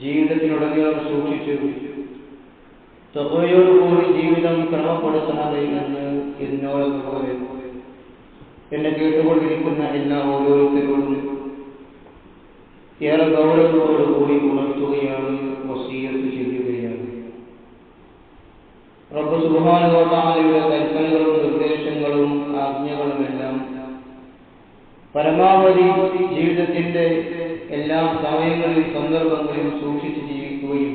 ജീവിതത്തിലുടനീളം സൂക്ഷിച്ചു. തത്വയോടുകൂടി ജീവിതം ക്രമപ്പെടുത്തണമേ എന്ന് എന്നോടതുപോലെ എന്നെ കേട്ടുകൊണ്ടിരിക്കുന്ന എല്ലാ ഓരോരുത്തരോടും ഏറെ ഗൗരവത്തോടുകൂടി ഉണർത്തുകയാണ് വസീയത്ത് ചെയ്യുകയാണ്. റബ്ബ് സുബാനുഗോട്ടാലയുടെ കൽപ്പനകളും നിർദ്ദേശങ്ങളും ആജ്ഞകളുമെല്ലാം പരമാവധി ജീവിതത്തിന്റെ എല്ലാ സമയങ്ങളിലും സന്ദർഭങ്ങളിലും സൂക്ഷിച്ച് ജീവിക്കുകയും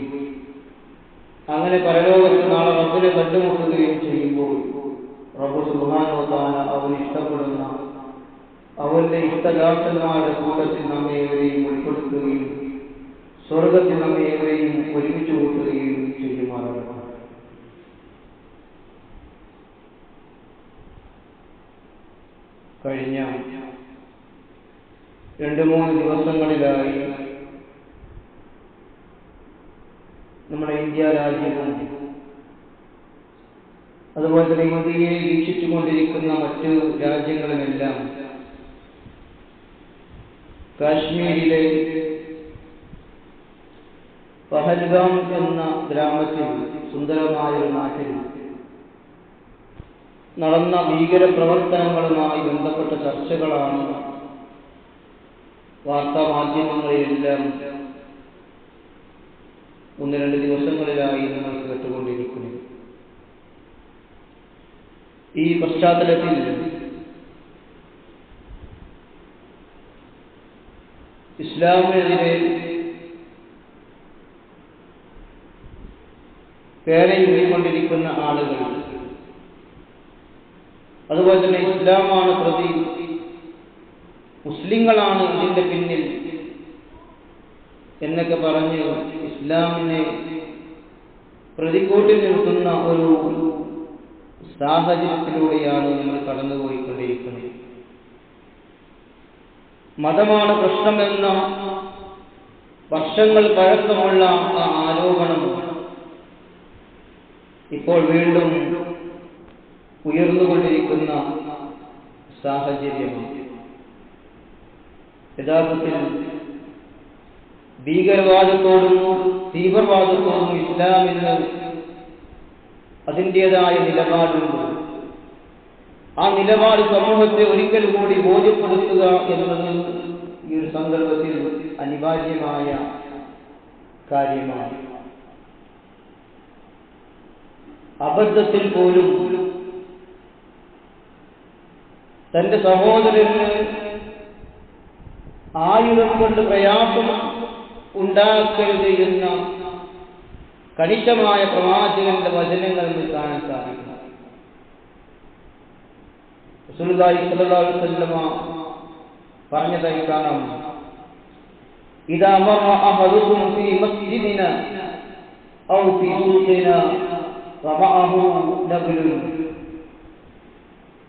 അങ്ങനെ പരലോകത്ത് നാളെ റബ്ബിനെ കണ്ടുമുട്ടുകയും ചെയ്യുമ്പോൾ റബ്ബ് സുഹാനോത്താന അവൻ ഇഷ്ടപ്പെടുന്ന അവന്റെ ഇഷ്ടദാസന്മാരുടെ കൂട്ടത്തിൽ നമ്മെ ഏവരെയും ഉൾപ്പെടുത്തുകയും സ്വർഗത്തിൽ നമ്മെ ഏവരെയും ഒരുമിച്ച് കൂട്ടുകയും ചെയ്യുമാറാണ് കഴിഞ്ഞ രണ്ട് മൂന്ന് ദിവസങ്ങളിലായി നമ്മുടെ ഇന്ത്യ രാജ്യവും അതുപോലെ തന്നെ ഇന്ത്യയെ വീക്ഷിച്ചുകൊണ്ടിരിക്കുന്ന മറ്റു രാജ്യങ്ങളുമെല്ലാം കാശ്മീരിലെ പഹൽഗാം എന്ന ഗ്രാമത്തിൽ സുന്ദരമായ ഒരു നാട്ടിൽ നടന്ന ഭീകര പ്രവർത്തനങ്ങളുമായി ബന്ധപ്പെട്ട ചർച്ചകളാണ് വാർത്താ മാധ്യമങ്ങളിലെല്ലാം ഒന്ന് രണ്ട് ദിവസങ്ങളിലായി നമ്മൾ കേട്ടുകൊണ്ടിരിക്കുന്നു. ഈ പശ്ചാത്തലത്തിൽ ഇസ്ലാമിനെതിരെ പേരയുകൊണ്ടിരിക്കുന്ന ആളുകൾ അതുപോലെ തന്നെ ഇസ്ലാമാണ് പ്രതി മുസ്ലിങ്ങളാണ് ഇതിന്റെ പിന്നിൽ എന്നൊക്കെ പറഞ്ഞ് ഇസ്ലാമിനെ പ്രതികൂട്ടി നിൽക്കുന്ന ഒരു സാഹചര്യത്തിലൂടെയാണ് നമ്മൾ കടന്നുപോയിക്കൊണ്ടിരിക്കുന്നത്. മതമാണ് പ്രശ്നമെന്ന വർഷങ്ങൾ പഴക്കമുള്ള ആ ആരോപണം ഇപ്പോൾ വീണ്ടും ഉയർന്നുകൊണ്ടിരിക്കുന്ന സാഹചര്യമാണ്. യഥാർത്ഥത്തിൽ ഭീകരവാദത്തോടും തീവ്രവാദത്തോടും ഇസ്ലാമിന് അതിന്റെതായ നിലപാടുണ്ട്. ആ നിലപാട് സമൂഹത്തെ ഒരിക്കൽ കൂടി ബോധ്യപ്പെടുത്തുക എന്നത് ഈ ഒരു സന്ദർഭത്തിൽ അനിവാര്യമായ കാര്യമാണ്. അബദ്ധത്തിൽ പോലും തന്റെ സഹോദരന് ആയുധം കൊണ്ട് പ്രയാസം ഉണ്ടാക്കരുത് എന്ന കണിശമായ പ്രവാചകന്റെ വചനങ്ങൾ നമുക്ക് കാണാൻ സാധിക്കും. അലൈഹി വസല്ലമ പറഞ്ഞതായി കാണാം ഇദാ മറ അഹദുക്കും ഫീ മസ്ജിദിന ഔ ഫീ സൂഖിന വമഅഹു നബ്ലുൻ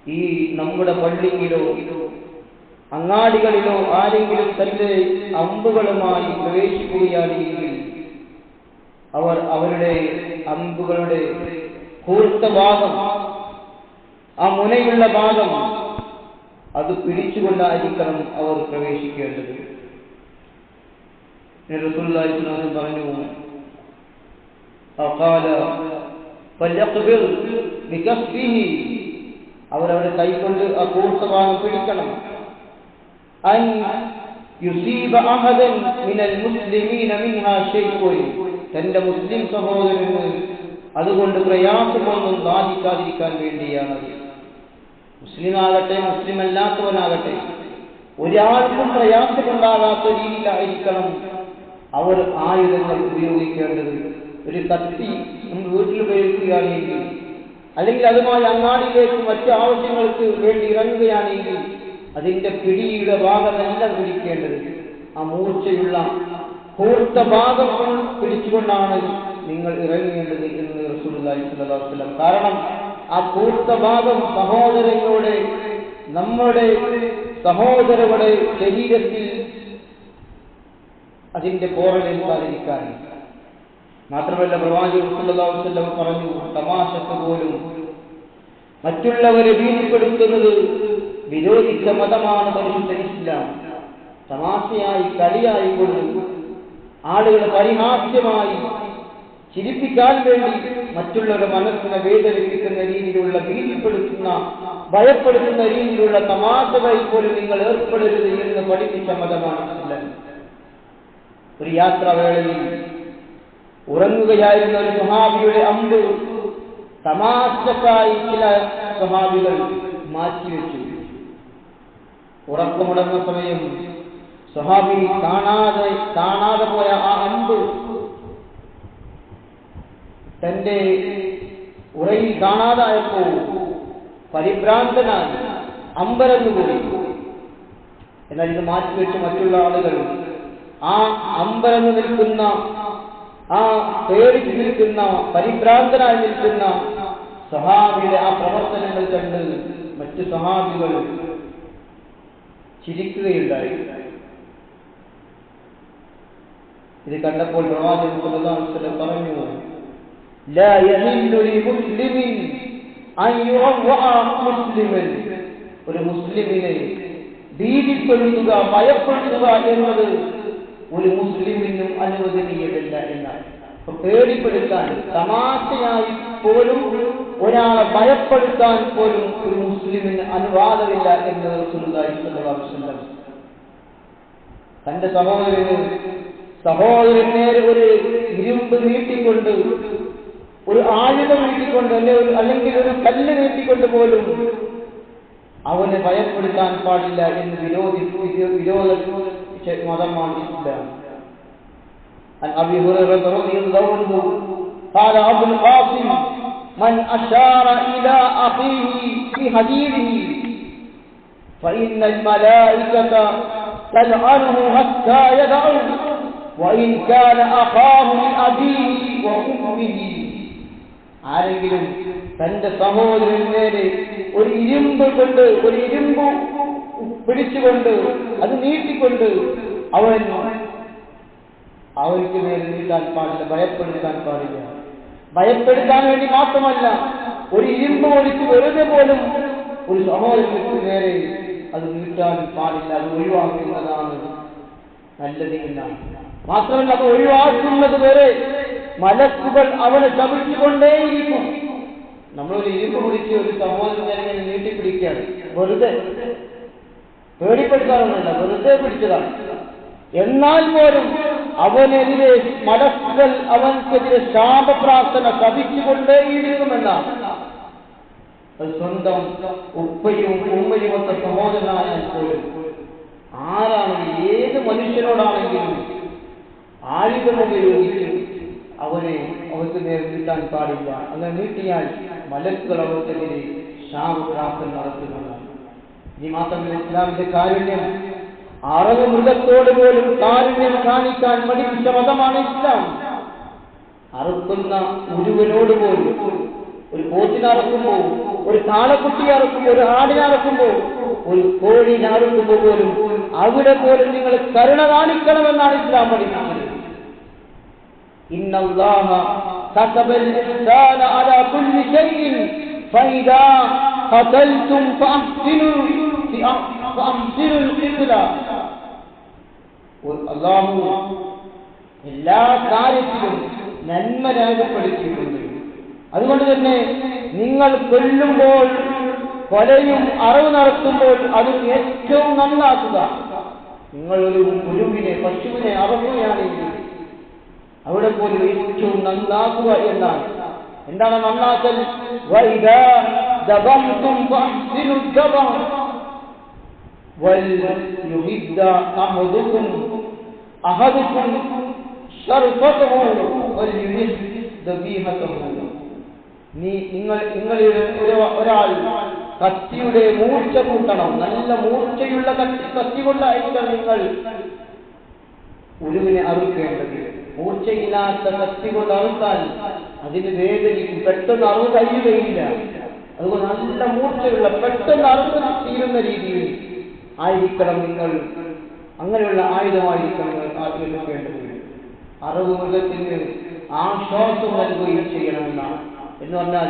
ഈ നമ്മുടെ പള്ളിയിലോ അങ്ങാടികളിലോ ആരെങ്കിലും തന്റെ അമ്പുകളുമായി പ്രവേശിക്കുകയാണെങ്കിൽ അവർ അവരുടെ അമ്പുകളുടെ കൂർത്ത ഭാഗം ആ മുനയുള്ള ഭാഗം അത് പിടിച്ചുകൊണ്ടായിരിക്കണം അവർ പ്രവേശിക്കേണ്ടത്. പറഞ്ഞു അവരവരുടെ കൈകൊണ്ട് ആ കൂർത്ത ഭാഗം പിടിക്കണം. അൻ യുസീബ അഹദൻ മിനൽ മുസ്ലിമീന മിൻഹാ شيء തന്റെ മുസ്ലിം സഹോദരന് അതുകൊണ്ട് പ്രയാസമൊന്നും ബാധിക്കാതിരിക്കാൻ വേണ്ടിയാണ്. മുസ്ലിം ആകട്ടെ മുസ്ലിം അല്ലാത്തവനാകട്ടെ ഒരാൾക്കും പ്രയാസമുണ്ടാകാത്ത രീതിയിലായിരിക്കണം അവർ ആയുധങ്ങൾ ഉപയോഗിക്കേണ്ടത്. ഒരു കത്തി നമ്മൾ വീട്ടിൽ ഉപയോഗിക്കുകയാണെങ്കിൽ അല്ലെങ്കിൽ അതുമായി അങ്ങാടിയിലേക്ക് മറ്റു ആവശ്യങ്ങൾക്ക് വേണ്ടി ഇറങ്ങുകയാണെങ്കിൽ അതിന്റെ പിടിയുടെ ഭാഗമല്ല പിടിക്കേണ്ടത്? ആ മൂർച്ചയുള്ള കൂർത്ത ഭാഗം പിടിച്ചുകൊണ്ടാണ് നിങ്ങൾ ഇറങ്ങേണ്ടത് എന്ന് വസല്ലം കാരണം ആ കൂർത്ത ഭാഗം സഹോദരങ്ങളുടെ നമ്മുടെ സഹോദരങ്ങളുടെ ശരീരത്തിൽ അതിന്റെ പോറലേൽക്കാതിരിക്കാൻ മാത്രമല്ല അലൈഹി വസല്ലം പറഞ്ഞു തമാശക്ക് പോലും മറ്റുള്ളവരെ ഭീതിപ്പെടുത്തുന്നത് വിരോധിച്ച മതമാണ് പരിശുദ്ധ ഇസ്ലാം. തമാശയായി കളിയായി കൊണ്ട് ആളുകളെ പരിഹാസ്യമായി ചിരിപ്പിക്കാൻ വേണ്ടി മറ്റുള്ളവരുടെ മനസ്സിനെ വേദനിപ്പിക്കുന്ന രീതിയിലുള്ള ഭീതിപ്പെടുത്തുന്ന ഭയപ്പെടുത്തുന്ന രീതിയിലുള്ള തമാശകളിൽ പോലും നിങ്ങൾ ഏർപ്പെടരുത് എന്ന് പഠിപ്പിച്ച മതമാണ് ഒരു യാത്രാവേളയിൽ ഉറങ്ങുകയായിരുന്ന ഒരു സ്വഹാബിയുടെ അമ്പ് തമാശക്കായി ചില സ്വഹാബികൾ മാറ്റിവെച്ചു. ഉറക്കമുടങ്ങുന്ന സമയം സഹാബി കാണാതെ കാണാതെ പോയ ആ അൻപ് തന്റെ ഉറയിൽ കാണാതായപ്പോൾ പരിഭ്രാന്തനായി അമ്പരന്നുപോയി എന്നാൽ ഇത് മാറ്റിവെച്ച് മറ്റുള്ള ആളുകൾ ആ അമ്പരന്ന് നിൽക്കുന്ന ആ പേടിച്ചു നിൽക്കുന്ന പരിഭ്രാന്തനായി നിൽക്കുന്ന സഹാബിയുടെ ആ പ്രവർത്തനങ്ങൾ കണ്ട് മറ്റ് സഹാബികൾ ചിരിക്കുകയുണ്ടായി ഇത് കണ്ടപ്പോൾ പ്രവാചകൻ സല്ലല്ലാഹു അലൈഹി വസല്ലം പറഞ്ഞു لا يحل لمسلم أن يروع مسلما ഒരു മുസ്ലിമിനെ ഭീതിപ്പെടുത്തുക ഭയപ്പെടുത്തുക എന്നത് ഒരു മുസ്ലിമിനും അനുവദനീയമല്ല എന്നാണ് അപ്പൊ പേടിപ്പെടുത്താൻ തമാശയായി പോലും ഒരാളെ ഭയപ്പെടുത്താൻ പോലും ഒരു മുസ്ലിമിന് അനുവാദമില്ല എന്ന് റസൂലുള്ളാഹി സ്വല്ലല്ലാഹു അലൈഹി വസല്ലം തന്റെ സഹോദരന് സഹോദരൻ നേരെ ഒരു ഇരുമ്പ് നീട്ടിക്കൊണ്ട് ഒരു ആയുധം നീട്ടിക്കൊണ്ട് അല്ലെ ഒരു അല്ലെങ്കിൽ ഒരു കല്ല് നീട്ടിക്കൊണ്ട് പോലും അവനെ ഭയപ്പെടുത്താൻ പാടില്ല എന്ന് വിരോധി വിരോധ മതമാണ് ഇസ്ലാം عن ابي هريره رضي الله عنه قال ابو القاسم من اشار الى اخيه في حديده فان الملائكه تلعنه حتى يدعو وان كان اخاه لابيه وامه ആരെങ്കിലും തന്റെ സഹോദരൻ നേരെ ഒരു ഇരുമ്പ് കൊണ്ട് ഒരു ഇരുമ്പ് പിടിച്ചുകൊണ്ട് അത് നീട്ടിക്കൊണ്ട് അവൻ അവർക്ക് നേരെ നീട്ടാൻ പാടില്ല ഭയപ്പെടുത്താൻ പാടില്ല ഭയപ്പെടുത്താൻ വേണ്ടി മാത്രമല്ല ഒരു ഇരുമ്പ് ഒഴിച്ച് വെറുതെ പോലും ഒരു സഹോദരങ്ങൾക്ക് നേരെ അത് നീട്ടാൻ പാടില്ല അത് ഒഴിവാക്കുന്നതാണ് നല്ലതില്ല മാത്രമല്ല അത് ഒഴിവാക്കുന്നത് വരെ മലക്കുകൾ അവനെ ശപിച്ചുകൊണ്ടേയിരിക്കും നമ്മളൊരു ഇരുമ്പ് പിടിച്ച് ഒരു സഹോദരനെ നീട്ടിപ്പിടിക്കുകയാണ്. വെറുതെ. പേടിപ്പെടുത്താറൊന്നുമില്ല വെറുതെ പിടിച്ചതാണ് എന്നാൽ പോലും അവനെതിരെ മടക്കൽ അവൻക്കെതിരെ ശാപപ്രാർത്ഥന കവിച്ചുകൊണ്ടേയിരിക്കുമെന്നാണ് സ്വന്തം ഉപ്പയും ഉമ്മയും ഒത്ത സഹോദരനായ ആരാണെങ്കിലും ഏത് മനുഷ്യനോടാണെങ്കിലും ആയുധം ഉപയോഗിച്ച് അവനെ അവർക്ക് നേരെ നീട്ടാൻ പാടില്ല. അങ്ങനെ നീട്ടിയാൽ മലക്കുകൾ അവർക്കെതിരെ ശാപപ്രാർത്ഥന നടത്തുന്നതാണ് ഈ മാത്രമല്ല ഇസ്ലാമിന്റെ കാരുണ്യം. അറവ് മൃഗത്തോട് പോലും കാരുണ്യം കാണിക്കാൻ പഠിപ്പിച്ച മതമാണ് ഇസ്ലാം അറുക്കുന്ന മുഴുവനോട് പോലും ഒരു പോത്തിനെ അറുക്കുമ്പോൾ ഒരു കാളക്കുട്ടിയെ അറുക്കുമ്പോൾ ഒരു ആടിനെ അറുക്കുമ്പോൾ ഒരു കോഴിനെ അറുക്കുമ്പോൾ പോലും അവിടെ പോലും നിങ്ങൾ കരുണ കാണിക്കണമെന്നാണ് ഇസ്ലാം പഠിപ്പിച്ചത് إن الله كتب الإحسان على كل شيء فإذا قتلتم فأحسنوا فأحسنوا القتلى അള്ളാഹു എല്ലാ കാര്യത്തിലും നന്മ രേഖപ്പെടുത്തിയിട്ടുണ്ട് അതുകൊണ്ട് തന്നെ നിങ്ങൾ കൊല്ലുമ്പോൾ കൊലയും അറിവ് നടത്തുമ്പോൾ അത് ഏറ്റവും നന്നാക്കുക നിങ്ങൾ ഒരു ഗുരുവിനെ പശുവിനെ അറക്കുകയാണെങ്കിൽ അവിടെ പോലും ഏറ്റവും നന്നാക്കുക എന്നാണ് എന്താണ് നന്നാക്കൽ വൈദാ ദബംതും ഫഅഹ്സിനു ദബം وليهد أحدكم أحدكم شرفته وليهد ذبيحته നീ നിങ്ങൾ നിങ്ങളിൽ ഒരു- ഒരാൾ കത്തിയുടെ മൂർച്ച കൂട്ടണം നല്ല മൂർച്ചയുള്ള കത്തി കത്തി കൊണ്ടായിരിക്കണം നിങ്ങൾ ഉരുവിനെ അറുക്കേണ്ടത് മൂർച്ചയില്ലാത്ത കത്തി കൊണ്ട് അറുത്താൽ അതിന് വേദനിക്കും പെട്ടെന്ന് അറുവ് കഴിയുകയില്ല അതുകൊണ്ട് നല്ല മൂർച്ചയുള്ള പെട്ടെന്ന് അറുത്ത് തീരുന്ന രീതിയിൽ ആയിരിക്കണം നിങ്ങൾ അങ്ങനെയുള്ള ആയുധമായിരിക്കണം നിങ്ങൾ എടുക്കേണ്ടത് അറിവ് മൃഗത്തിന് ആശ്വാസം നൽകുകയും ചെയ്യണമെന്നാണ്. എന്ന് പറഞ്ഞാൽ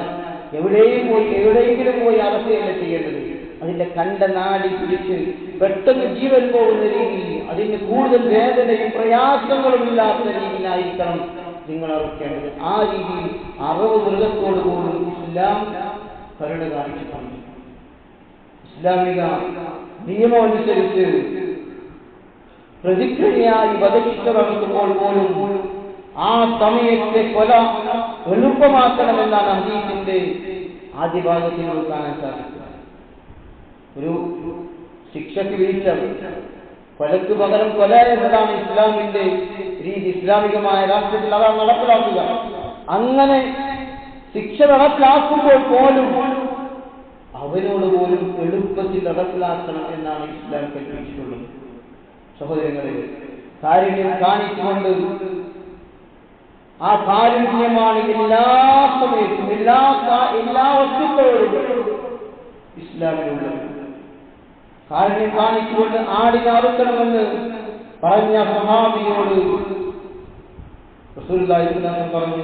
എവിടെയും പോയി എവിടെയെങ്കിലും പോയി അറക്കുകയല്ല ചെയ്യേണ്ടത്? അതിന്റെ കണ്ട നാടി പിടിച്ച് പെട്ടെന്ന് ജീവൻ പോകുന്ന രീതിയിൽ അതിന് കൂടുതൽ വേദനയും പ്രയാസങ്ങളും ഇല്ലാത്ത രീതിയിലായിരിക്കണം നിങ്ങൾ അറുക്കേണ്ടത്. ആ രീതിയിൽ അറിവ് മൃഗത്തോട് കൂടി ഇസ്ലാം കരുണ കാണിച്ചിട്ടുണ്ട് ഇസ്ലാമിക നിയമമനുസരിച്ച് പ്രതിക്രിയയായി വധശിക്ഷ പോലും ആ സമയത്തെ കൊല എളുപ്പമാക്കണമെന്നാണ് ഹദീസിന്റെ ആദ്യ ഭാഗത്തിൽ നമുക്ക് കാണാൻ സാധിക്കുക. ഒരു ശിക്ഷയ്ക്ക് വീഴ്ച കൊലക്ക് പകരം കൊല എന്നതാണ് ഇസ്ലാമിന്റെ രീതി. ഇസ്ലാമികമായ രാഷ്ട്രത്തിൽ അതാണ് നടപ്പിലാക്കുക. അങ്ങനെ ശിക്ഷ നടപ്പിലാക്കുമ്പോൾ പോലും അവനോട് പോലും എളുപ്പത്തിൽ നടപ്പിലാക്കണം എന്നാണ് ഇസ്ലാം കൽപ്പിച്ചിട്ടുള്ളത്. സഹോദരങ്ങളെ കാരുണ്യം കാണിച്ചുകൊണ്ട് ആ കാരുണ്യമാണ് എല്ലാ സമയത്തും എല്ലാ എല്ലാ വസ്തുക്കളോടും ഇസ്ലാമിലുള്ളത്. കാരുണ്യം കാണിച്ചുകൊണ്ട് ആടിനെ അറുക്കണമെന്ന് പറഞ്ഞ സഹാബിയോട് റസൂലുള്ളാഹി പറഞ്ഞു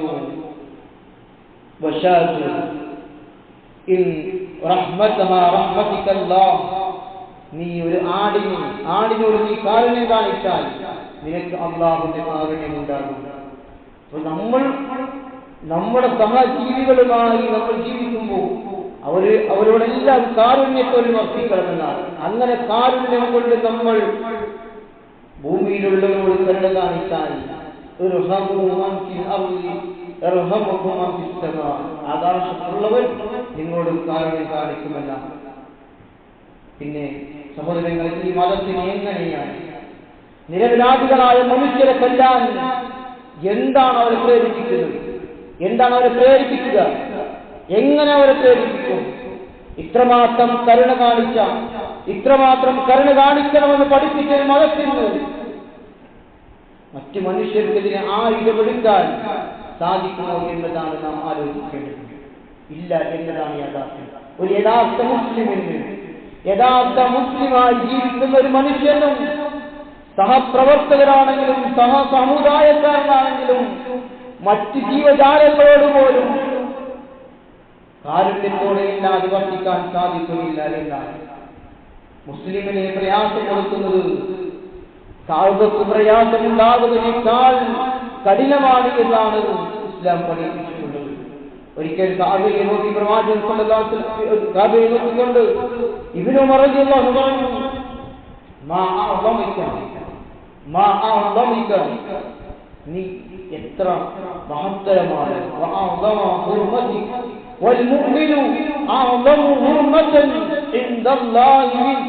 ഇൻ നീ ആടിനെ ആടിനോട് നീ കാരുണ്യം കാണിച്ചാൽ നിനക്ക് അള്ളാഹുന്റെ കാരുണ്യം ഉണ്ടാകും. അപ്പൊ നമ്മൾ നമ്മുടെ സഹജീവികളുമായി നമ്മൾ ജീവിക്കുമ്പോൾ അവർ അവരോടെല്ലാം കാരുണ്യത്തോടെ വർത്തിക്കണമെന്നാണ്. അങ്ങനെ കാരുണ്യം കൊണ്ട് നമ്മൾ ഭൂമിയിലുള്ളവരോട് കരുണ കാണിച്ചാൽ. ആകാശത്തുള്ളവർ നിങ്ങളോട് കാരുണ്യം കാണിക്കുമെന്നാണ്. പിന്നെ സഹോദരങ്ങളെ ഈ മതത്തിന് എങ്ങനെയാണ്? നിരപരാധികളായ മനുഷ്യരെ കൊല്ലാൻ എന്താണ് അവരെ പ്രേരിപ്പിക്കുന്നത്? എന്താണ് അവരെ പ്രേരിപ്പിക്കുക? എങ്ങനെ അവരെ പ്രേരിപ്പിക്കും? ഇത്രമാത്രം കരുണ കാണിച്ച ഇത്രമാത്രം കരുണ കാണിക്കണമെന്ന് പഠിപ്പിച്ച ഒരു മതത്തിന് മറ്റു മനുഷ്യർക്കെതിരെ ഇടപെടുക്കാൻ സാധിക്കുമോ എന്നതാണ് നാം ആലോചിക്കേണ്ടത്. ഇല്ല എന്നതാണ് യാഥാർത്ഥ്യം. ഒരു യഥാർത്ഥ മുസ്ലിമിന് യഥാർത്ഥ മുസ്ലിമായി ജീവിക്കുന്ന ഒരു മനുഷ്യനും സഹപ്രവർത്തകരാണെങ്കിലും സഹ സമുദായക്കാരനാണെങ്കിലും മറ്റ് ജീവജാലങ്ങളോട് പോലും കാരുണ്യത്തോടെ ഇല്ലാതെ വർത്തിക്കാൻ സാധിക്കുകയില്ല എന്നാണ്. മുസ്ലിമിനെ പ്രയാസപ്പെടുത്തുന്നത് കാവ്യക്ക് പ്രയാസമുണ്ടാകുന്നതിനേക്കാൾ കഠിനമാണ് എന്നാണ് ഇസ്ലാം പഠിപ്പിച്ചിട്ടുള്ളത് ഒരിക്കൽ കാവ്യയെ നോക്കി പ്രവാചകൻ കാവ്യയെ നോക്കിക്കൊണ്ട് ഇവനു മറഞ്ഞുള്ള പറഞ്ഞു മാ അഅ്ളമിക മാ അഅ്ളമിക നീ എത്ര മഹത്തരമാണ് വഅഅ്ളമ ഹുർമതി والمؤمن أعظم حرمة عند الله منه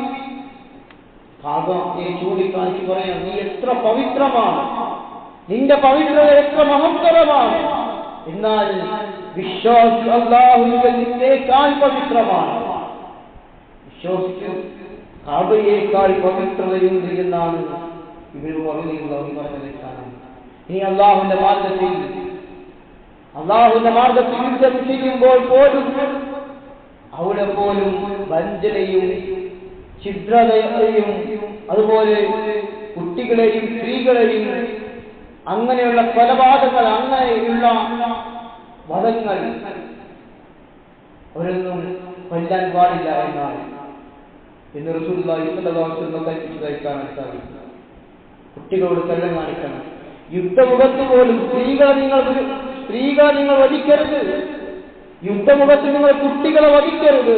കാബയെ ചൂണ്ടിക്കാണിച്ച് പറയാം നീ എത്ര പവിത്രമാണ് നിന്റെ പവിത്രത എത്ര മഹത്തരമാണ് എന്നാൽ വിശ്വാസി അള്ളാഹുവിൽ നിന്നേക്കാൾ പവിത്രമാണ്. വിശ്വസിച്ചു കാബയേക്കാൾ പവിത്രതയുണ്ട് എന്നാണ് ഇവർ പറഞ്ഞിട്ടുള്ളത് പറഞ്ഞത് കാണാം ഇനി അള്ളാഹുവിന്റെ മാർഗത്തിൽ അള്ളാഹുവിന്റെ മാർഗത്തിൽ യുദ്ധം ചെയ്യുമ്പോൾ പോലും അവിടെ പോലും വഞ്ചനയും ഛിദ്രതയും അതുപോലെ കുട്ടികളെയും സ്ത്രീകളെയും അങ്ങനെയുള്ള കൊലപാതകങ്ങൾ അങ്ങനെയുള്ള വധങ്ങൾ അവരൊന്നും കൊല്ലാൻ പാടില്ല എന്നാണ്. എന്ന് വസല്ലം കൽപ്പിച്ചതായി കാണാൻ സാധിക്കും കുട്ടികളോട് കല്ലം കാണിക്കണം. യുദ്ധമുഖത്ത് പോലും സ്ത്രീകളെ നിങ്ങൾ സ്ത്രീകളെ നിങ്ങൾ വധിക്കരുത്. യുദ്ധമുഖത്ത് നിങ്ങൾ കുട്ടികളെ വധിക്കരുത്.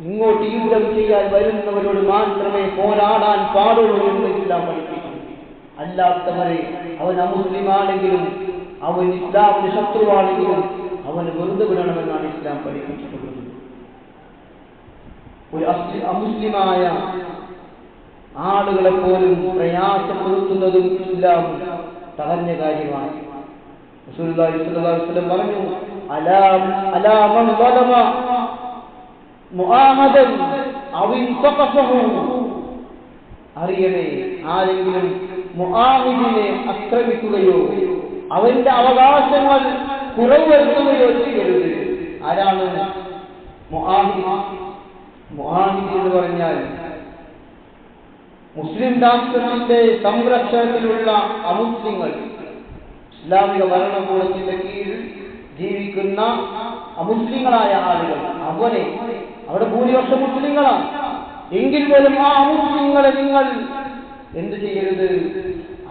ഇങ്ങോട്ട് യുദ്ധം ചെയ്യാൻ വരുന്നവരോട് മാത്രമേ പോരാടാൻ പാടുള്ളൂ എന്ന് ഇസ്ലാം പഠിപ്പിക്കുന്നു. അല്ലാത്തവരെ അവൻ അമുസ്ലിമാണെങ്കിലും അവൻ ഇസ്ലാമിന് ശത്രുവാണെങ്കിലും അവന് വെറുതെ വിടണമെന്നാണ് ഇസ്ലാം പഠിപ്പിച്ചിട്ടുള്ളത്. ഒരു അമുസ്ലിമായ ആളുകളെ പോലും പ്രയാസപ്പെടുത്തുന്നതും ഇസ്ലാം തടഞ്ഞ കാര്യമാണ്. പറഞ്ഞു അറിയണേ ആരെങ്കിലും മുആഹിദിനെ ആക്രമിക്കുകയോ അവന്റെ അവകാശങ്ങൾ കുറവ് വരുത്തുകയോ ചെയ്യരുത്. ആരാണ് മുഹാമിദ് എന്ന് പറഞ്ഞാൽ മുസ്ലിം രാഷ്ട്രത്തിന്റെ സംരക്ഷണത്തിലുള്ള അമുസ്ലിങ്ങൾ. ഇസ്ലാമിക ഭരണകൂടത്തിന്റെ കീഴിൽ ജീവിക്കുന്ന അമുസ്ലിങ്ങളായ ആളുകൾ. അവനെ അവിടെ ഭൂരിപക്ഷം മുസ്ലിങ്ങളാണ്. എങ്കിൽ പോലും ആ അമുസ്ലിങ്ങളെ നിങ്ങൾ എന്ത് ചെയ്യരുത്?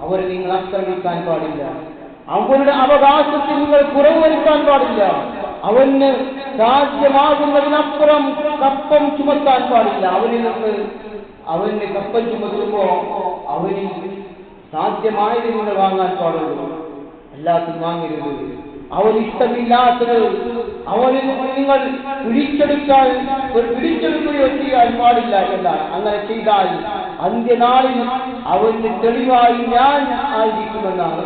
അവർ നിങ്ങൾ ആക്രമിക്കാൻ പാടില്ല. അവരുടെ അവകാശത്തിൽ നിങ്ങൾ കുറവ് വരുത്താൻ പാടില്ല. അവന് സാധ്യമാകുന്നതിനപ്പുറം കപ്പം ചുമത്താൻ പാടില്ല. അവനിൽ നിന്ന് അവന് കപ്പം ചുമത്തുമ്പോ അവന് സാധ്യമായത് നിങ്ങൾ വാങ്ങാൻ പാടുള്ളൂ. എല്ലാത്തും വാങ്ങരുത്. അവനിഷ്ടമില്ലാത്തത് അവനിൽ നിങ്ങൾ പിടിച്ചെടുക്കാൻ ഒരു പിടിച്ചെടുക്കുകയോ ചെയ്യാൻ പാടില്ല എന്നാണ് അങ്ങനെ ചെയ്താൽ അന്ത്യനാളിൽ അവന് തെളിവായി ഞാൻ ആയിരിക്കുമെന്നാണ്.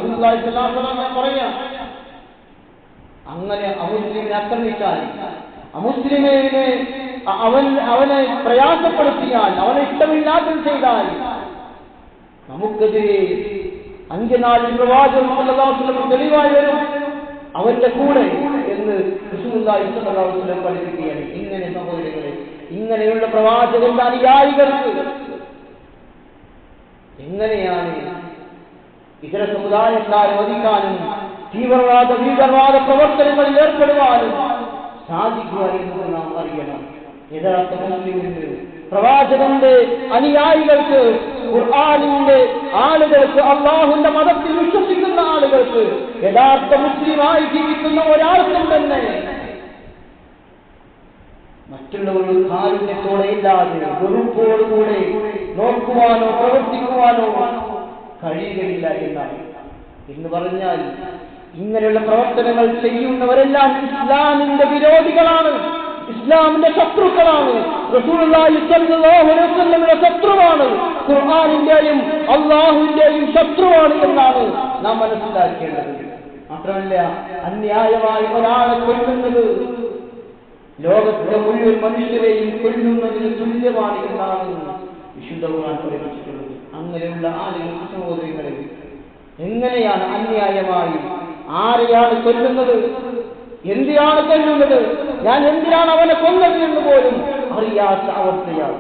പറയാം. അങ്ങനെ അമുസ്ലിമിനെ ആക്രമിച്ചാൽ അമുസ്ലിമിനെ അവൻ അവനെ പ്രയാസപ്പെടുത്തിയാൽ അവനെ ഇഷ്ടമില്ലാത്തത് ചെയ്താൽ നമുക്കെതിരെ അഞ്ചനാളിൽ പ്രവാചകം തെളിവായി വരും. അവന്റെ കൂടെ എന്ന് പഠിപ്പിക്കുകയാണ്. ഇങ്ങനെ സഹോദരങ്ങളെ ഇങ്ങനെയുള്ള പ്രവാചകന്റെ അനുയായികൾക്ക് എങ്ങനെയാണ് ഇതര സമുദായക്കാരെ വധിക്കാനും തീവ്രവാദ ഭീകരവാദ പ്രവർത്തനങ്ങളിൽ ഏർപ്പെടുവാനും സാധിക്കുക എന്നത് നാം അറിയണം. യഥാർത്ഥ പ്രവാചകന്റെ അനുയായികൾക്ക് ഖുർആാനിന്റെ ആളുകൾക്ക് അള്ളാഹുന്റെ മതത്തിൽ വിശ്വസിക്കുന്ന ആളുകൾക്ക് യഥാർത്ഥ മുസ്ലിമായി ജീവിക്കുന്ന ഒരാൾക്കും തന്നെ മറ്റുള്ളവരുടെ കാരുണ്യത്തോടെ ഇല്ലാതെ വെറുപ്പോടുകൂടെ നോക്കുവാനോ പ്രവർത്തിക്കുവാനോ കഴിയുകയില്ല എന്നാണ്. എന്ന് പറഞ്ഞാൽ ഇങ്ങനെയുള്ള പ്രവർത്തനങ്ങൾ ചെയ്യുന്നവരെല്ലാം ഇസ്ലാമിന്റെ വിരോധികളാണ്. ഇസ്ലാമിന്റെ ശത്രുക്കളാണ്. റസൂലുള്ളാഹി സ്വല്ലല്ലാഹു അലൈഹി വസല്ലമയുടെ ശത്രുവാണ്. ഖുർആാനിന്റെയും അള്ളാഹുവിന്റെയും ശത്രുവാണ് എന്നാണ് നാം മനസ്സിലാക്കേണ്ടത്. മാത്രമല്ല അന്യായമായി ഒരാളെ കൊല്ലുന്നത് ലോകത്തിലെ മുഴുവൻ മനുഷ്യരെയും കൊല്ലുന്നതിന് തുല്യമാണ് എന്നാണ് വിശുദ്ധ ഖുർആൻ പഠിപ്പിച്ചിട്ടുള്ളത് അങ്ങനെയുള്ള ആളുകൾക്ക് സഹോദരങ്ങളെ എങ്ങനെയാണ് അന്യായമായി? ആരെയാണ് കൊല്ലുന്നത്? എന്തിനാണ് കൊല്ലുന്നത്? ഞാൻ എന്തിനാണ് അവനെ കൊന്നത് എന്ന് പോലും അറിയാത്ത അവസ്ഥയാണ്.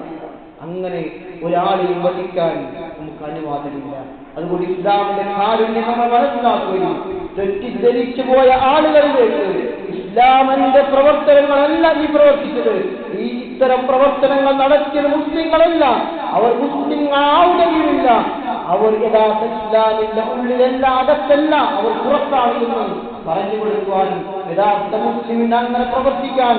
അങ്ങനെ ഒരാളെയും വധിക്കാൻ നമുക്ക് അനുവാദമില്ല. അതുകൊണ്ട് ഇസ്ലാമിന്റെ കാരുണ്യം നമ്മൾ മനസ്സിലാക്കുകയും തെറ്റിദ്ധരിച്ചു പോയ ആളുകളിലേക്ക് ഇസ്ലാമിന്റെ പ്രവർത്തനങ്ങളല്ല ഈ പ്രവർത്തിച്ചത്. ഈ ഇത്തരം പ്രവർത്തനങ്ങൾ നടത്തിയത് മുസ്ലിങ്ങളല്ല. അവർ മുസ്ലിങ്ങളാവുകയുമില്ല. അവർ യഥാർത്ഥ ഇസ്ലാമിന്റെ ഉള്ളിലല്ല അകത്തല്ല അവർ പുറത്താണ് പറഞ്ഞു കൊടുക്കുവാനും യഥാർത്ഥ മുസ്ലിമിന് അങ്ങനെ പ്രവർത്തിക്കാൻ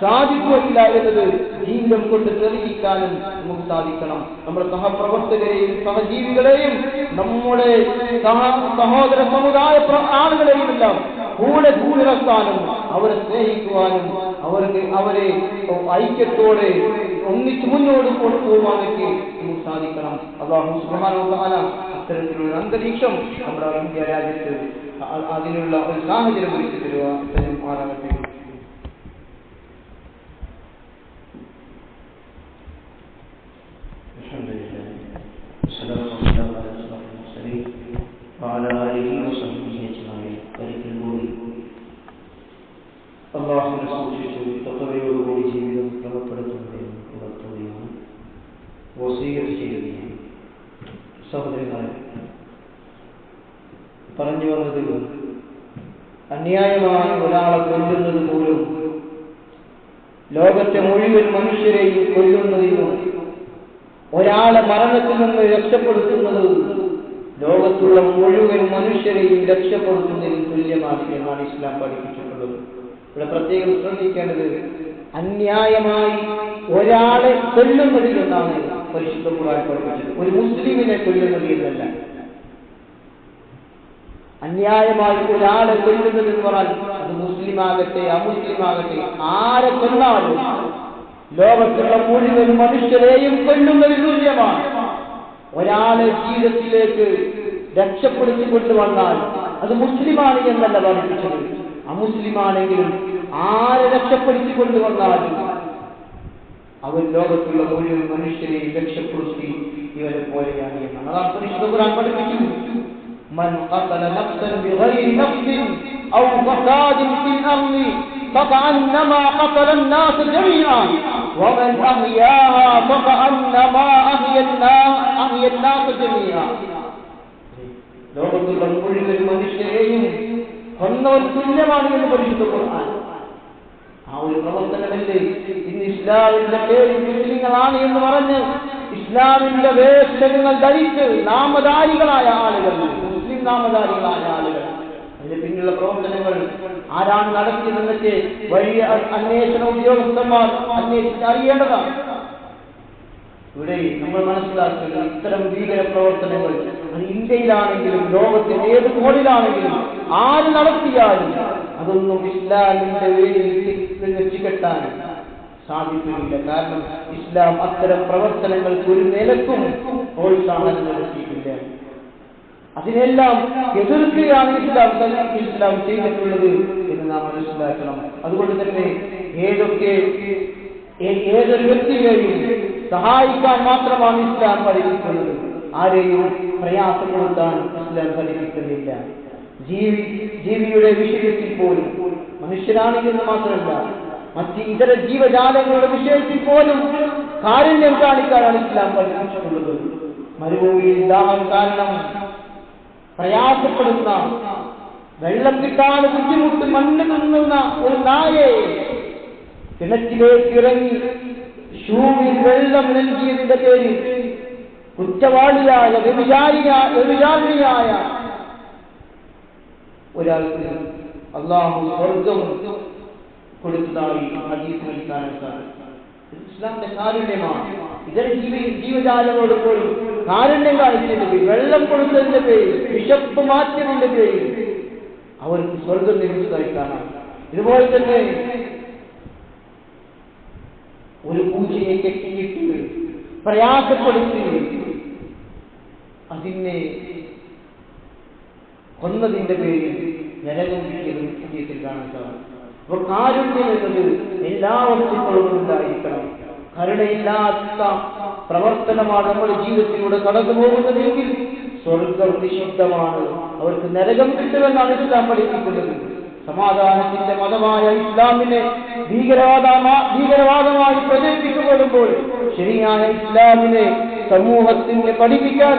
സാധിക്കുകയില്ല എന്നത് ജീവിതം കൊണ്ട് തെളിയിക്കാനും നമുക്ക് സാധിക്കണം. നമ്മുടെ സഹപ്രവർത്തകരെയും സഹജീവികളെയും നമ്മുടെ സഹ സഹോദര സമുദായ ആളുകളെയും എല്ലാം കൂടെ കൂടിറക്കാനും അവരെ സ്നേഹിക്കുവാനും അവർക്ക് അവരെ ഐക്യത്തോടെ ഒന്നിച്ച് മുന്നോട്ട് കൊണ്ടുപോകാനൊക്കെ നമുക്ക് സാധിക്കണം. അള്ളാഹു തആല അത്തരത്തിലുള്ള അന്തരീക്ഷം നമ്മുടെ ഇന്ത്യ രാജ്യത്ത് അതിനുള്ള ഒരു സാഹചര്യം ഒരുക്കി തരുക മാറാകട്ടെ ഒരാളെ കൊല്ലുന്നതിൽ ഒന്നാണ് പരിശുദ്ധ ഖുർആൻ പഠിപ്പിച്ചത്. ഒരു മുസ്ലിമിനെ കൊല്ലുന്നത് എന്നല്ല അന്യായമായി ഒരാളെ കൊല്ലുന്നത് എന്ന് പറഞ്ഞാൽ അത് മുസ്ലിമാകട്ടെ അമുസ്ലിമാകട്ടെ ആരെ കൊന്നാലും ലോകത്തുള്ള മുഴുവൻ മനുഷ്യരെയും കൊല്ലുന്നതിൽ തുല്യമാണ് ഒരാളെ ജീവിതത്തിലേക്ക് രക്ഷപ്പെടുത്തി കൊണ്ടുവന്നാൽ അത് മുസ്ലിമാണ് എന്നല്ല പഠിപ്പിച്ചത്. അമുസ്ലിമാണെങ്കിലും ആരെ രക്ഷപ്പെടുത്തി കൊണ്ടുവന്നാലും അവൻ ലോകത്തുള്ള മുഴുവൻ മനുഷ്യരെയും രക്ഷപ്പെടുത്തി ഇവരെ പോലെയാണ് എന്നാണ് അതാണ് പരിശുദ്ധ ഖുർആൻ പഠിപ്പിച്ചു من قتل نفسا بغير نفس أو فساد في الأرض فكأنما قتل الناس جميعا ومن أحياها فكأنما أحيا الناس أحيا الناس جميعا ലോകത്തുള്ള മുഴുവൻ മനുഷ്യരെയും കൊന്നവൻ തുല്യമാണ് എന്ന് പരിശുദ്ധ ഖുർആൻ ആ ഒരു പ്രവർത്തനമല്ലേ? ഇന്ന് ഇസ്ലാമിന്റെ പേര് മുസ്ലിങ്ങളാണ് എന്ന് പറഞ്ഞ് ഇസ്ലാമിന്റെ വേഷങ്ങൾ ധരിച്ച് നാമധാരികളായ ആളുകൾ മുസ്ലിം നാമധാരികളായ ആളുകൾ. അതിന് പിന്നിലുള്ള പ്രവർത്തനങ്ങൾ ആരാണ് നടത്തിയതെന്നൊക്കെ വലിയ അന്വേഷണ ഉദ്യോഗസ്ഥന്മാർ അന്വേഷിച്ചറിയേണ്ടതാണ് ഇവിടെ നമ്മൾ മനസ്സിലാക്കുന്നത് ഇത്തരം ഭീകര പ്രവർത്തനങ്ങൾ അത് ഇന്ത്യയിലാണെങ്കിലും ലോകത്തിന്റെ ഏത് കോണിലാണെങ്കിലും ആര് നടത്തിയാലും അതൊന്നും ഇസ്ലാമിന്റെ പേരിൽ വെച്ചുകെട്ടാൻ സാധിക്കുന്നില്ല. കാരണം ഇസ്ലാം അത്തരം പ്രവർത്തനങ്ങൾക്ക് ഒരു നിലക്കും പ്രോത്സാഹനം നൽകിയിട്ടില്ല. അതിനെല്ലാം എതിർക്കുകയാണ് ഇസ്ലാം തന്നെ ഇസ്ലാം ചെയ്തിട്ടുള്ളത് എന്ന് നാം മനസ്സിലാക്കണം. അതുകൊണ്ട് തന്നെ ഏതൊക്കെ ഏതൊരു വ്യക്തിയെയും സഹായിക്കാൻ മാത്രമാണ് ഇസ്ലാം പഠിപ്പിക്കുന്നത്. ആരെയും പ്രയാസപ്പെടുത്താൻ ഇസ്ലാം പഠിപ്പിക്കുന്നില്ല. ജീവി ജീവിയുടെ വിഷയത്തിൽ പോലും മനുഷ്യരാണെങ്കിൽ മാത്രമല്ല മറ്റ് ഇതര ജീവജാലങ്ങളുടെ വിഷയത്തിൽ പോലും കാരുണ്യം കാണിക്കാനാണ് ഇസ്ലാം പഠിപ്പിച്ചിട്ടുള്ളത് മരുഭൂമിയിൽ ദാഹം കാരണം പ്രയാസപ്പെടുന്ന വെള്ളം കിട്ടാൻ ബുദ്ധിമുട്ട് മണ്ണ് നിന്നുന്ന ഒരു നായെ കിണറ്റിലേക്ക് ഇറങ്ങി ഷൂവിൽ വെള്ളം നൽകിയതിന്റെ പേരിൽ കുറ്റവാളിയായ വ്യഭിചാരിയായ ഒരാൾക്ക് അള്ളാഹു സ്വർഗം കൊടുത്തതായി ഹദീസ് ജീവജാലങ്ങളോട് പോലും കാരുണ്യം കാണിച്ചതിന്റെ പേര് വെള്ളം കൊടുത്തതിന്റെ പേര് വിശപ്പ് മാറ്റിയതിന്റെ പേര് അവർക്ക് സ്വർഗം ലഭിച്ചതായി കാണാം. ഇതുപോലെ തന്നെ ഒരു പൂജയെ കെട്ടിയിട്ട് പ്രയാസപ്പെടുത്തി അതിനെ കൊന്നതിന്റെ പേരിൽ നരകം കാണാൻ സാധിക്കും കാരുണ്യം എന്നത് എല്ലാ വസ്തുക്കളും ഉണ്ടായിരിക്കണം. കരുണയില്ലാത്ത പ്രവർത്തനമാണ് നമ്മുടെ ജീവിതത്തിലൂടെ കടന്നു പോകുന്നതെങ്കിൽ സ്വർഗം നിഷിദ്ധമാണ് അവർക്ക് നരകം കിട്ടുമെന്നാണ് ഇസ്ലാം പഠിപ്പിക്കുന്നത് സമാധാനത്തിന്റെ മതമായ ഇസ്ലാമിനെ ഭീകരവാദ ഭീകരവാദമായി പ്രചരിപ്പിക്കപ്പെടുമ്പോൾ ശരിയായ ഇസ്ലാമിനെ സമൂഹത്തിന് പഠിപ്പിക്കാൻ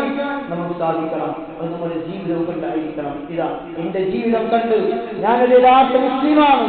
നമുക്ക് സാധിക്കണം. അത് നമ്മുടെ ജീവിതം കൊണ്ടായിരിക്കണം. ഇതാ എന്റെ ജീവിതം കണ്ട് ഞാനൊരു യഥാർത്ഥ മുസ്ലിമാണ്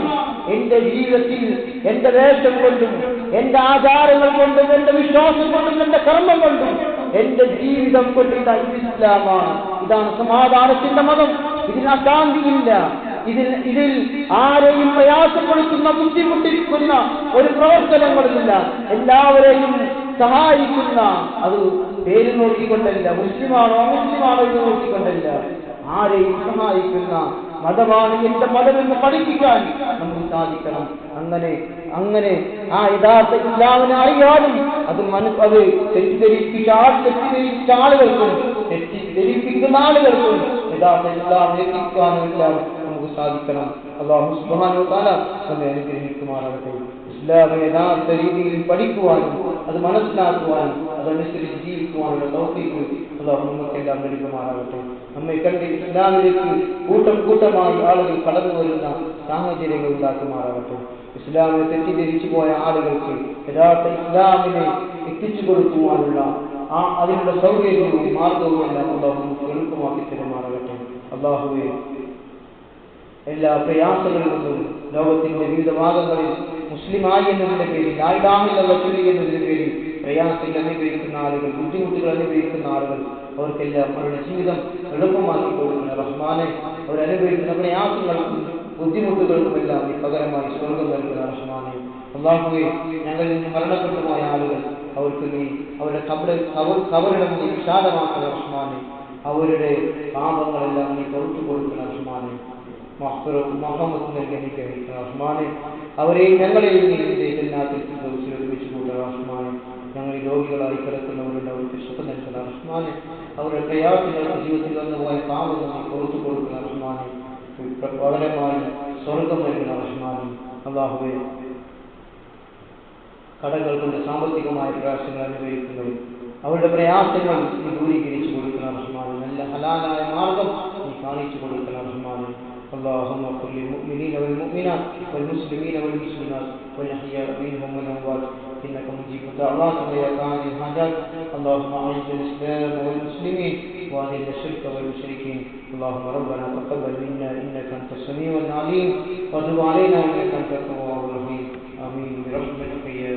എന്റെ ജീവിതത്തിൽ എന്റെ വേഷം കൊണ്ടും എന്റെ ആചാരങ്ങൾ കൊണ്ടും എന്റെ വിശ്വാസം കൊണ്ടും എന്റെ കർമ്മം കൊണ്ടും എന്റെ ജീവിതം കൊണ്ട് ഇതാ ഇസ്ലാമാണ്. ഇതാണ് സമാധാനത്തിന്റെ മതം. ഇതിന് അശാന്തിയില്ല ഇതിൽ ഇതിൽ ആരെയും പ്രയാസപ്പെടുത്തുന്ന ബുദ്ധിമുട്ടിരിക്കുന്ന ഒരു പ്രവർത്തനങ്ങളില്ല. എല്ലാവരെയും സഹായിക്കുന്ന അത് പേര് നോക്കിക്കൊണ്ടല്ല. മുസ്ലിമാണോ മുസ്ലിമാണോ എന്ന് നോക്കിക്കൊണ്ടല്ല. ആരെയും സഹായിക്കുന്ന മതമാണ് എന്റെ മതമെന്ന് പഠിപ്പിക്കാൻ നമുക്ക് സാധിക്കണം. അങ്ങനെ അങ്ങനെ ആ യഥാർത്ഥ ഇസ്ലാമിനെ അറിയാനും അത് മനു അത് തെറ്റിദ്ധരിപ്പിച്ച ആ തെറ്റിദ്ധരിപ്പിച്ച ആളുകൾക്കും തെറ്റിദ്ധരിപ്പിക്കുന്ന ആളുകൾക്കും യഥാർത്ഥ ഇസ്ലാം എത്തിക്കാനും എല്ലാം നമുക്ക് സാധിക്കണം. അള്ളാഹു സുബാനോ വ തന്നെ അനുഗ്രഹിക്കുമാറാകട്ടെ. ഇസ്ലാം യഥാർത്ഥ രീതിയിൽ പഠിക്കുവാനും അത് മനസ്സിലാക്കുവാനും അതനുസരിച്ച് ജീവിക്കുവാനുള്ള തൗഫീഖ് അള്ളാഹു നമുക്കെല്ലാം നൽകുമാറാകട്ടെ. നമ്മെ കണ്ട് ഇസ്ലാമിലേക്ക് കൂട്ടം കൂട്ടമായി ആളുകൾ കടന്നു വരുന്ന സാഹചര്യങ്ങൾ ഉണ്ടാക്കുമാറാകട്ടെ. ഇസ്ലാമിനെ തെറ്റിദ്ധരിച്ചു പോയ ആളുകൾക്ക് യഥാർത്ഥ ഇസ്ലാമിനെ എത്തിച്ചു കൊടുക്കുവാനുള്ള ആ അതിനുള്ള സൗകര്യവും മാർഗവും എല്ലാം അള്ളാഹു എളുപ്പമാക്കി തരുമാറാകട്ടെ. അള്ളാഹുവെ എല്ലാ പ്രയാസങ്ങളിൽ നിന്നും ലോകത്തിന്റെ വിവിധ ഭാഗങ്ങളിൽ മുസ്ലിമായി എന്നതിന്റെ പേരിൽ ലായിലാമിലുള്ള ചൊല്ലി എന്നതിന്റെ പേരിൽ പ്രയാസത്തിൽ അനുഗ്രഹിക്കുന്ന ആളുകൾ ബുദ്ധിമുട്ടുകൾ അനുഗ്രഹിക്കുന്ന ആളുകൾ അവർക്കെല്ലാം അവരുടെ ജീവിതം എളുപ്പമാക്കി കൊടുക്കുന്ന റഹ്മാനെ അവരനുഭവിക്കുന്ന പ്രയാസങ്ങൾക്കും ബുദ്ധിമുട്ടുകൾക്കുമെല്ലാം ഈ പകരമായി സ്വർഗം നൽകുന്ന റഹ്മാനെ. അള്ളാഹുവെ ഞങ്ങളിൽ നിന്ന് മരണപ്പെട്ടു പോയ ആളുകൾ അവർക്ക് നീ അവരുടെ കബറ് കബറിടം നീ വിശാലമാക്കുന്ന റഹ്മാനെ. അവരുടെ പാപങ്ങളെല്ലാം നീ പുറത്തു കൊടുക്കുന്ന റഹ്മാനെ. മഹമ്മദ് നൽകി അനുഗ്രഹിക്കുന്ന റഹ്മാനെ അവരെയും ഞങ്ങളെയും നീ ജന്നാത്തിൽ ഫിർദൗസിൽ ഒരുമിച്ച് കൂട്ടുക. റഹ്മാനെ ഞങ്ങൾ രോഗികളായി കിടക്കുന്നവരുണ്ട്. അവർക്ക് സുഖം നൽകുന്ന റഹ്മാനെ അവരുടെ പ്രയാസങ്ങൾക്ക് ജീവിതത്തിൽ വന്നുപോയ പാപങ്ങൾ പുറത്തു കൊടുക്കുന്ന റഹ്മാനെ പകരമായി സ്വർഗം നൽകുന്ന റഹ്മാനെ അള്ളാഹുവെ കടകൾ കൊണ്ട് സാമ്പത്തികമായ പ്രയാസങ്ങൾ അനുഭവിക്കുന്നവർ അവരുടെ പ്രയാസങ്ങൾ ദൂരീകരിച്ചു കൊടുക്കുന്ന റഹ്മാനെ നല്ല ഹലാലായ മാർഗം നീ കാണിച്ചു കൊടുക്കുന്ന റഹ്മാനെ اللهم اغفر للمؤمنين والمؤمنات والمسلمين والمسلمات والأحياء منهم والأموات. إنك مجيب دعوات ويقان الحاجات اللهم أعز الإسلام والمسلمين وأذل الشرك والمشركين. اللهم ربنا تقبل منا إنك أنت السميع العليم. وتب علينا إنك أنت التواب الرحيم. آمين برحمتك يا